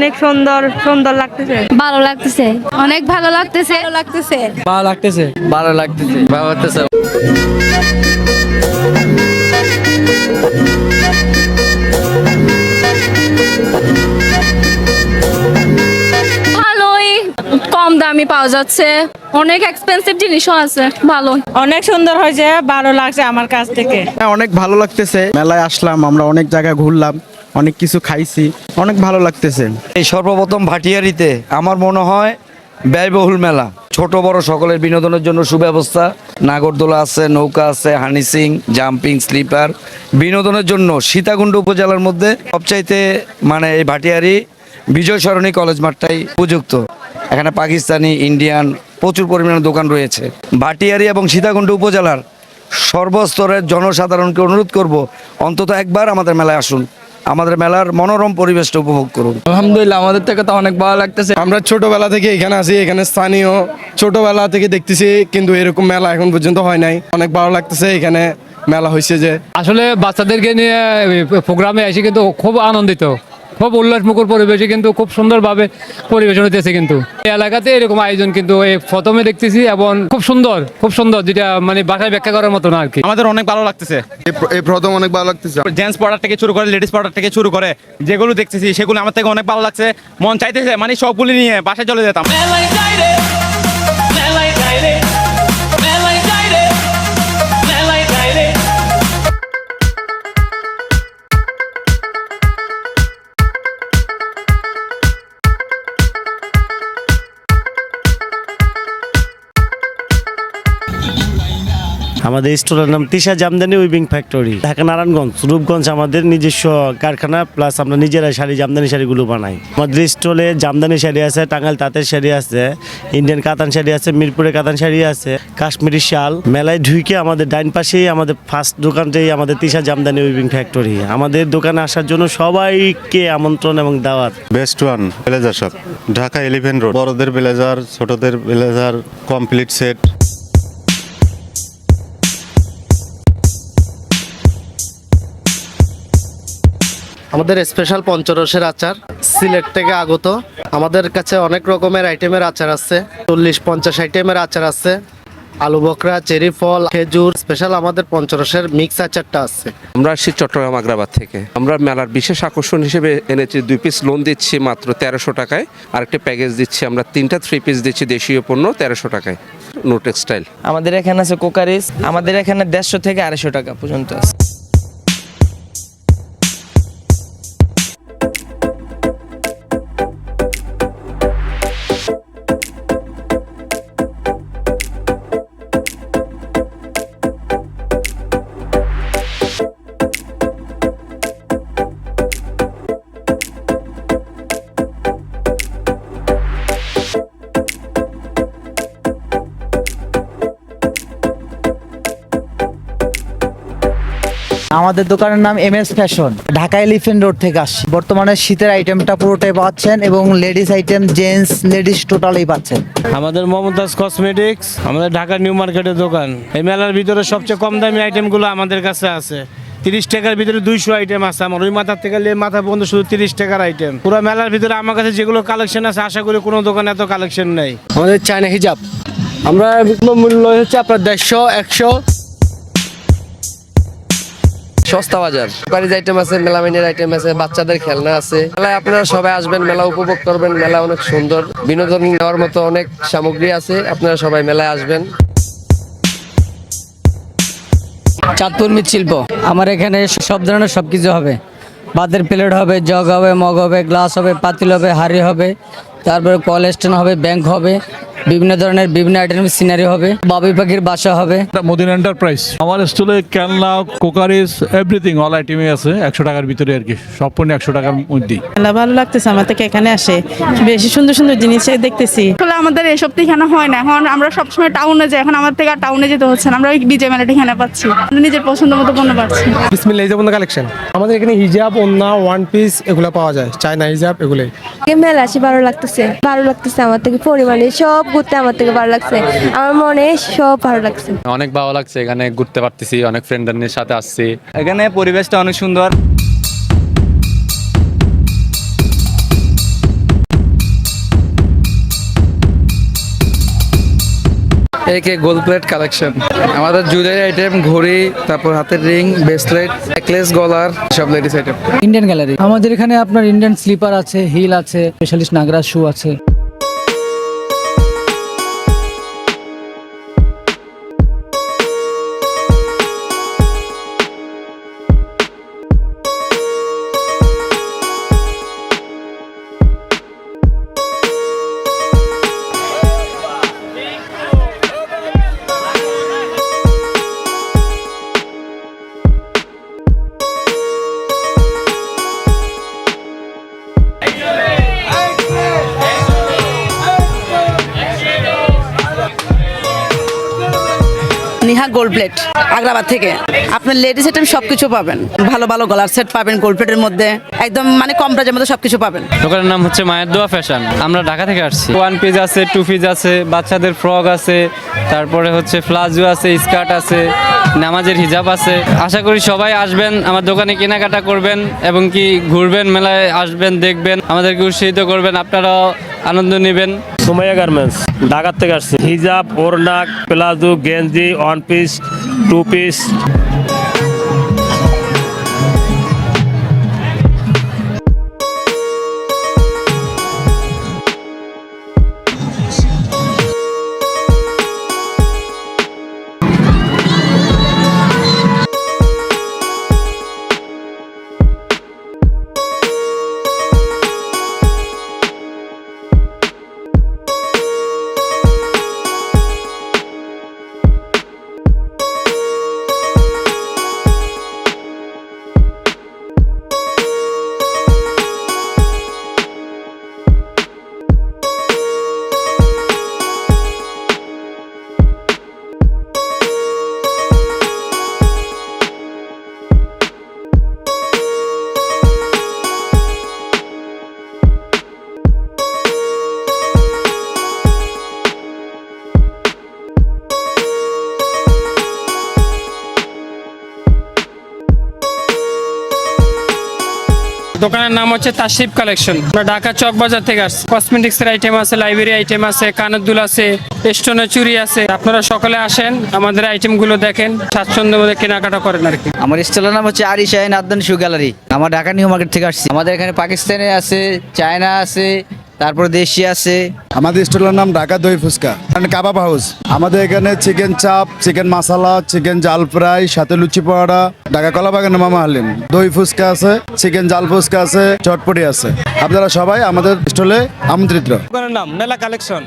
অনেক সুন্দর সুন্দর লাগতেছে। ভালো লাগতেছে। অনেক ভালো লাগতেছে। ভালো লাগতেছে। ভালো লাগতেছে। ভালো লাগতেছে। ভালো লাগতেছে। ভালোই। কম দামি পাওয়া যাচ্ছে। অনেক এক্সপেন্সিভ জিনিসও আছে। ভালো। অনেক সুন্দর হয়েছে ভালো লাগছে আমার কাছ থেকে। হ্যাঁ অনেক ভালো লাগতেছে। মেলায় আসলাম আমরা অনেক জায়গায় ঘুরলাম। অনেক কিছু খাইছি, অনেক ভালো লাগতেছে। এই সর্বপ্রথম ভাটিয়ারিতে আমার মনে হয় ব্যয়বহুল মেলা। ছোট বড় সকলের বিনোদনের জন্য সুব্যবস্থা। নাগরদোলা আছে, নৌকা আছে হানিসিং জাম্পিং, স্লিপার। বিনোদনের জন্য সীতাকুণ্ড উপজেলার মধ্যে সবচাইতে মানে এই ভাটিয়ারি বিজয় সরণী কলেজ মাঠটাই উপযুক্ত। এখানে পাকিস্তানি, ইন্ডিয়ান প্রচুর পরিমাণে দোকান রয়েছে। ভাটিয়ারি এবং সীতাকুণ্ড উপজেলার সর্বস্তরের জনসাধারণকে অনুরোধ করব, অন্তত একবার আমাদের মেলায় আসুন। আমাদের মেলার মনোরম পরিবেশটা উপভোগ করুন। আলহামদুলিল্লাহ আমাদের থেকে তো অনেক ভালো লাগতেছে। আমরা ছোটবেলা থেকে এখানে আসি এখানে স্থানীয়। ছোটবেলা থেকে দেখতেছি কিন্তু এরকম মেলা এখন পর্যন্ত হয় নাই। অনেক ভালো লাগতেছে এখানে মেলা হয়েছে যে। আসলে বাচ্চাদেরকে নিয়ে প্রোগ্রামে এসে কিন্তু খুব আনন্দিত। খুব উল্লাসমুখর পরিবেশে কিন্তু খুব সুন্দরভাবে পরিবেশন হতেছে কিন্তু। এই এলাকাতে এরকম আয়োজন কিন্তু এই প্রথমে দেখতেছি এবং খুব সুন্দর খুব সুন্দর যেটা মানে বাসায় ব্যাখ্যা করার মতো না আর কি। আমাদের অনেক ভালো লাগতেছে। এই প্রথম অনেক ভালো লাগতেছে। জেন্টস প্রোডাক্ট থেকে শুরু করে লেডিস প্রোডাক্ট থেকে শুরু করে যেগুলো দেখতেছি সেগুলো আমার থেকে অনেক ভালো লাগছে। মন চাইতেছে মানে সবগুলি নিয়ে বাসায় চলে যেতাম। আমাদের স্টোরের নাম তিশা জামদানি উইভিং ফ্যাক্টরি। ঢাকা নারায়ণগঞ্জ, রূপগঞ্জ আমাদের নিজস্ব কারখানা, প্লাস আমরা নিজেরা শাড়ি, জামদানি শাড়িগুলো বানাই। আমাদের স্টলে জামদানি শাড়ি আছে, টাঙ্গাইল তাঁতের শাড়ি আছে, ইন্ডিয়ান কাতান শাড়ি আছে মিরপুরে কাতান শাড়ি আছে, কাশ্মীরি শাল। মেলায় ঢুকে আমাদের ডাইন পাশেই আমাদের ফার্স্ট দোকানটাই আমাদের তিশা জামদানি উইভিং ফ্যাক্টরি। আমাদের দোকানে আসার জন্য সবাইকে আমন্ত্রণ এবং দাওয়াত। Best one blazer shop, Dhaka eleven road. বড়দের ব্লেজার ছোটদের ব্লেজার কমপ্লিট সেট। আমাদের স্পেশাল পঞ্চরসের আচার সিলেট থেকে আগত। আমাদের কাছে অনেক রকমের আইটেমের আচার আছে। চল্লিশ পঞ্চাশ আইটেমের আচার আছে। আলু বকরা চেরি ফল খেজুর স্পেশাল আমাদের পঞ্চরসের মিক্স আচারটা আছে। আমরা আসছি চট্টগ্রাম আগ্রাবাদ থেকে। আমরা মেলার বিশেষ আকর্ষণ হিসেবে এনেছি দুই পিস লোন দিচ্ছি মাত্র তেরোশো টাকায়। আরেকটা প্যাকেজ দিচ্ছি আমরা তিনটা থ্রি পিস দিচ্ছি দেশীয় পণ্য তেরোশো টাকায়। নো টেক্সটাইল আমাদের এখানে আছে কোকারিস আমাদের এখানে দেড়শো থেকে আড়াইশো টাকা পর্যন্ত আছে। আমাদের দোকানের নাম M S fashion Dhaka elephant road থেকে আসছি। বর্তমানে শীতের আইটেমটা পুরোটাই পাচ্ছেন এবং ladies item gents ladies totally পাচ্ছেন। আমাদের মমতাজ কসমেটিক্স আমাদের ঢাকা নিউ মার্কেটের দোকান। এই মেলার ভিতরে সবচেয়ে কম দামি আইটেমগুলো আমাদের কাছে আছে। তিরিশ টাকার ভিতরে দুইশো আইটেম আছে। আমার ওই মাথার থেকে নিয়ে মাথা পর্যন্ত শুধু তিরিশ টাকার আইটেম পুরো মেলার ভিতরে আমার কাছে যেগুলো কালেকশন আছে আশা করি কোনো দোকানে এত কালেকশন নেই। আমাদের চায়না হিজাব আমরা মূল্য হচ্ছে আপনার দেড়শো একশো সস্তা বাজার। বাড়ির আইটেম আছে, মেলামাইনের আইটেম আছে, বাচ্চাদের খেলনা আছে। মেলায় আপনারা সবাই আসবেন, মেলা উপভোগ করবেন। মেলা অনেক সুন্দর। বিনোদন নেওয়ার মতো অনেক সামগ্রী আছে। আপনারা সবাই মেলায় আসবেন। চাঁদপুর মৃৎশিল্প। আমার এখানে সব ধরনের সব কিছু হবে। বাদের প্লেট হবে, জগ হবে, মগ হবে, গ্লাস হবে, পাতিল হবে, হাড়ি হবে, তারপরে কল হবে, ব্যাংক হবে। বিভিন্ন ধরনের বিভিন্ন আইটেমের সিনারি হবে বাবুই পাখির বাসা হবে। মদিন এন্টারপ্রাইজ আমার স্টলে ক্যানলা কোকারিস এভরিথিং অল আইটেমই আছে একশো টাকার ভিতরে আর কি সব পণ্য একশো টাকার মধ্যেই। ভালো লাগতেছে আমার থেকে এখানে আসে। বেশি সুন্দর সুন্দর জিনিস দেখতেছি। আসলে আমাদের এসব তো এখানে হয় না এখন আমরা সবসময় টাউনে যাই এখন আমার থেকে টাউনে যেতে হচ্ছে না আমরা ওই বিজে মেলাটা এখানে পাচ্ছি। আমরা নিজের পছন্দ মতো পণ্য পাচ্ছি। বিসমিল্লাহ হিজাব কালেকশন আমাদের এখানে হিজাব ওন্না ওয়ান পিস এগুলো পাওয়া যায় চায়না হিজাব এগুলোই। মেলা আসি ভালো লাগতেছে ভালো লাগতেছে আমার থেকে পরিমাণে সব ঘুরতে আমার থেকে ভালো লাগছে। আমার মনে সব ভালো লাগছে। অনেক ভালো লাগছে এখানে ঘুরতে পারতেছি অনেক ফ্রেন্ডদের সাথে আসছি। এখানে পরিবেশটা অনেক সুন্দর। A K gold plate collection আমাদের জুয়েলারি আইটেম ঘড়ি তারপর হাতের রিং ব্রেসলেট নেকলেস গলার সব লেডিস আইটেম ইন্ডিয়ান গ্যালারি আমাদের এখানে আপনার ইন্ডিয়ান স্লিপার আছে হিল আছে স্পেশালিস্ট নাগরা শু আছে। গোল্ড প্লেট আগ্রাবাদ থেকে। আপনার লেডিস আইটেম সব কিছু পাবেন। ভালো ভালো গলার সেট পাবেন গোল্ড প্লেটের মধ্যে। একদম মানে কম প্রাইজের মধ্যে সব কিছু পাবেন। দোকানের নাম হচ্ছে মায়ের দোয়া ফ্যাশন আমরা ঢাকা থেকে আসছি। ওয়ান পিস আছে টু পিস আছে বাচ্চাদের ফ্রক আছে তারপরে হচ্ছে প্লাজো আছে স্কার্ট আছে নামাজের হিজাব আছে। আশা করি সবাই আসবেন আমার দোকানে কেনাকাটা করবেন এবং কি ঘুরবেন মেলায় আসবেন দেখবেন আমাদেরকে উৎসাহিত করবেন আপনারাও আনন্দ নেবেন। সুমাইয়া গার্মেন্টস। ঢাকার থেকে আসছে। হিজাব ওরনাক প্লাজো গেঞ্জি ওয়ান পিস টু পিস। হচ্ছে তাসিফ কালেকশন আমরা ঢাকা চক বাজার থেকে আসছি। কসমেটিক্সের আইটেম আছে লাইব্রেরি আইটেম আছে, কানের দুল আছে স্টোনের চুরি আছে। আপনারা সকালে আসেন, আমাদের আইটেমগুলো দেখেন, স্বাচ্ছন্দ্য মধ্যে কেনাকাটা করেন আর কি। আমার স্টলের নাম হচ্ছে আরি শাহিন আদান শু গ্যালারি আমার ঢাকা নিউ মার্কেট থেকে আসছি। আমাদের এখানে পাকিস্তানে আছে, চায়না আছে তারপর দেশি আছে। আমাদের স্টলের নাম ঢাকা দই ফুচকা কাবাব হাউস। আমাদের এখানে চিকেন চাপ চিকেন মাসালা চিকেন জাল ফ্রাই সাথে লুচি পাওয়াটা ঢাকা কলা বাগানে মামা হালিম। দই ফুচকা আছে চিকেন জাল ফুচকা আছে চটপটি আছে। আপনারা সবাই আমাদের স্টলে আমন্ত্রিত। দোকানের নাম মেলা কালেকশন।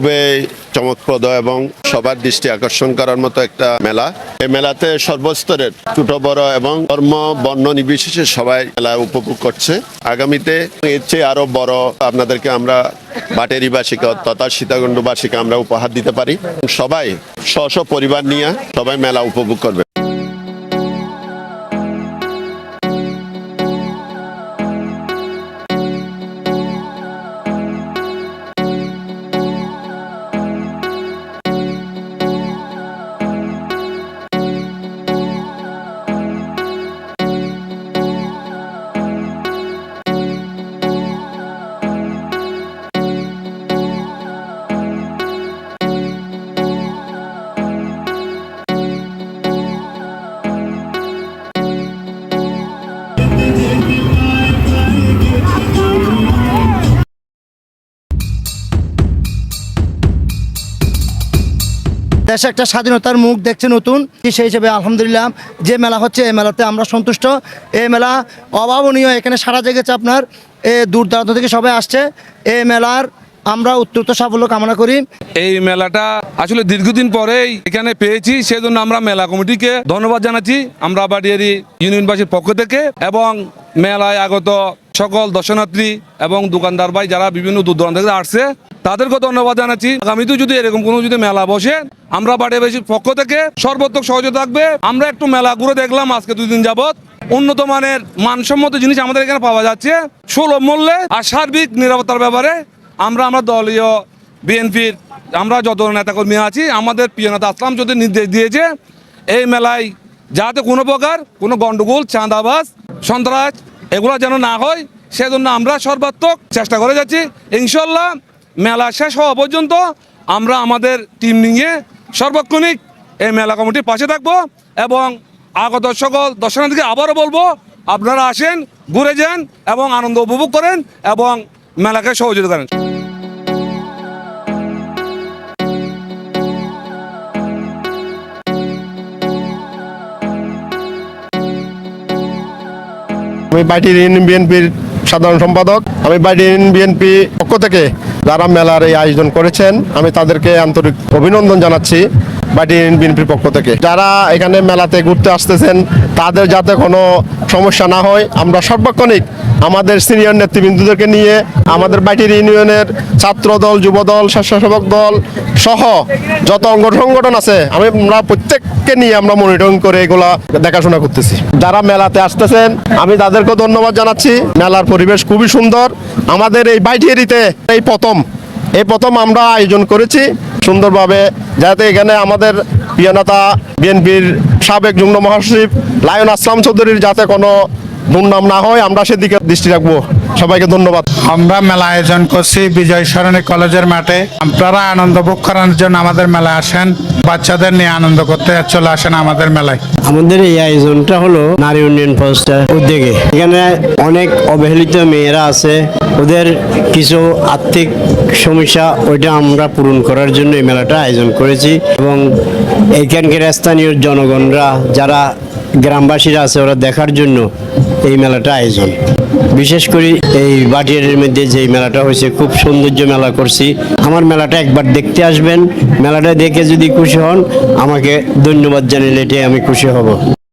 খুবই চমকপ্রদ এবং সবার দৃষ্টি আকর্ষণ করার মতো একটা মেলা। এই মেলাতে সর্বস্তরের ছোট, বড় এবং ধর্ম, বর্ণ নির্বিশেষে সবাই মেলা উপভোগ করছে। আগামীতে এর চেয়ে আরও বড় আপনাদেরকে আমরা বাটেরিবাসীকে তথা সীতাকুণ্ডবাসীকে আমরা উপহার দিতে পারি। সবাই স্ব পরিবার নিয়ে সবাই মেলা উপভোগ করবে। দেশে একটা স্বাধীনতার মুখ দেখছে নতুন সেই হিসেবে আলহামদুলিল্লাহ, যে মেলা হচ্ছে এই মেলাতে আমরা সন্তুষ্ট। এই মেলা অভাবনীয়, এখানে সারা জেগেছে আপনার, এ দূর দূরান্ত থেকে সবাই আসছে। এই মেলার আমরা উত্তরোত্তর সাফল্য কামনা করি। এই মেলাটা আসলে দীর্ঘদিন পরেই এখানে পেয়েছি, সেজন্য আমরা মেলা কমিটিকে ধন্যবাদ জানাচ্ছি। আমরা বাড়িয়ারি ইউনিয়নবাসীর পক্ষ থেকে এবং মেলায় আগত সকল দর্শনার্থী এবং দোকানদার ভাই যারা বিভিন্ন দূর দূরান্ত থেকে আসছে তাদেরকে ধন্যবাদ জানাচ্ছি। আগামীতেও যদি এরকম কোনো যদি মেলা বসে, আমরা বাড়িয়াবাসীর পক্ষ থেকে সর্বোত্তক সহযোগিতা থাকবে। আমরা একটু মেলা ঘুরে দেখলাম আজকে দুই দিন যাবত উন্নত মানের মানসম্মত জিনিস আমাদের এখানে পাওয়া যাচ্ছে। সুলভ মূল্যে আর সার্বিক নিরাপত্তার ব্যাপারে আমরা আমরা দলীয় বিএনপির, আমরা যত নেতাকর্মী আছি, আমাদের প্রিয় নেতা আসলাম যদি নির্দেশ দিয়েছে, এই মেলায় যাতে কোনো প্রকার কোনো গন্ডগোল, চাঁদাবাজ, সন্ত্রাস এগুলো যেন না হয়, সেজন্য আমরা সর্বাত্মক চেষ্টা করে যাচ্ছি। ইনশাল্লাহ মেলা শেষ হওয়া পর্যন্ত আমরা আমাদের টিম নিয়ে সর্বক্ষণিক এই মেলা কমিটির পাশে থাকব এবং আগত সকল দর্শনার্থীকে আবারও বলব, আপনারা আসেন, ঘুরে যান এবং আনন্দ উপভোগ করেন এবং মেলাকে সহযোগিতা করেন। আমি বাইটি ইউনিয়ন বিএনপির সাধারণ সম্পাদক, আমি বাইটি ইউনিয়ন বিএনপি পক্ষ থেকে যারা মেলার এই আয়োজন করেছেন, আমি তাদেরকে আন্তরিক অভিনন্দন জানাচ্ছি ইউনিয়ন বিএনপির পক্ষ থেকে। যারা এখানে মেলাতে ঘুরতে আসতেছেন, তাদের যাতে কোনো সমস্যা না হয়, আমরা সর্বক্ষণিক আমাদের সিনিয়র নেতৃবৃন্দদেরকে নিয়ে আমাদের বাইটির ইউনিয়নের ছাত্র দল যুব দল স্বেচ্ছাসেবক দল সহ যত অঙ্গ সংগঠন আছে আমি আমরা প্রত্যেককে নিয়ে আমরা মনিটরিং করে এগুলা দেখাশোনা করতেছি। যারা মেলাতে আসতেছেন, আমি তাদেরকে ধন্যবাদ জানাচ্ছি। মেলার পরিবেশ খুবই সুন্দর। আমাদের এই বাইটিয়ারিতে এই প্রথম এই প্রথম আমরা আয়োজন করেছি। সুন্দরভাবে যাতে এখানে আমাদের প্রিয় নেতা, বিএনপির সাবেক যুগ্ম মহাসচিব লায়ন আসলাম চৌধুরীর যাতে কোনো দুর্নাম না হয় আমরা সেদিকে দৃষ্টি রাখব। সবাইকে ধন্যবাদ। আমরা মেলা আয়োজন করছি বিজয় সরণী কলেজের মাঠে। আপনারা আনন্দ ভোগ করার জন্য আমাদের মেলায় আসেন। বাচ্চাদের নিয়ে আনন্দ করতে চলে আসেন আমাদের মেলায়। আমাদের এই আয়োজনটা হলো নারী উন্নয়ন ফোর্সের উদ্যোগে। এখানে অনেক অবহেলিত মেয়েরা আছে। ওদের কিছু আর্থিক সমস্যা ওইটা আমরা পূরণ করার জন্য এই মেলাটা আয়োজন করেছি। এবং এখানকার স্থানীয় জনগণরা যারা গ্রামবাসীরা আছে, ওরা দেখার জন্য এই মেলাটা আয়োজন। বিশেষ করে এই বাটিয়ারের মধ্যে যে মেলাটা হয়েছে, খুব সৌন্দর্য মেলা করছি। আমার মেলাটা একবার দেখতে আসবেন। মেলাটা দেখে যদি খুশি হন, আমাকে ধন্যবাদ জানিয়ে এটাই আমি খুশি হব।